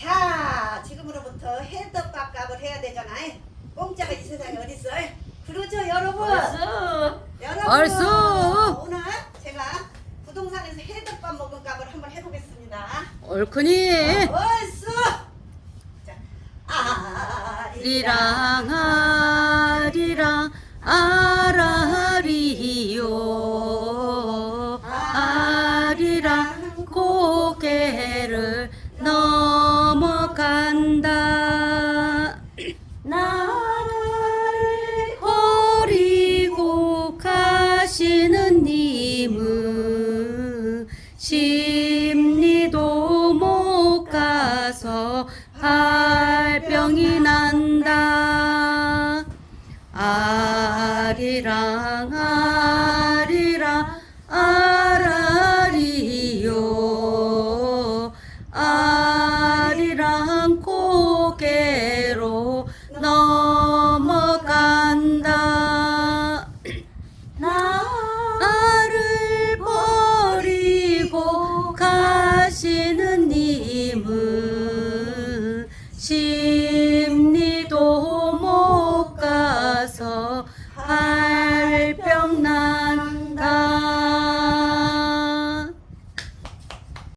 자, 지금으로부터 해덮밥 값을 해야 되잖아. 공짜가 이 세상에 어딨어? 그러죠, 여러분? 벌써 여러분, 얼쑤! 오늘 제가 부동산에서 해덮밥 먹은 값을 한번 해보겠습니다. 옳으니 얼쑤! 자, 아리랑 리랑 아 간다. 나를 버리고 가시는 님은 심리도 못 가서 발병이 난다. 아리랑 아 힘을 신